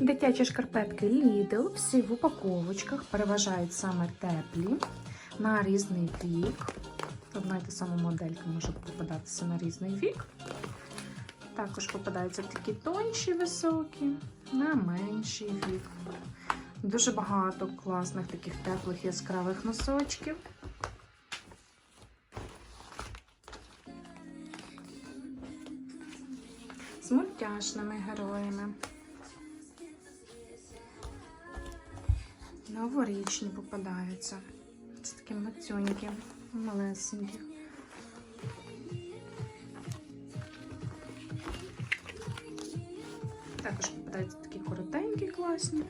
Дитячі шкарпетки Lidl, всі в упаковочках, переважають саме теплі на різний вік. Одна й та сама моделька може попадатися на різний вік. Також попадаються такі тонші високі, на менший вік. Дуже багато класних таких теплих яскравих носочків. З мультяшними героями. Новорічні попадаються. Це такі мацюнькі, малесенькі. Також попадаються такі коротенькі, класні.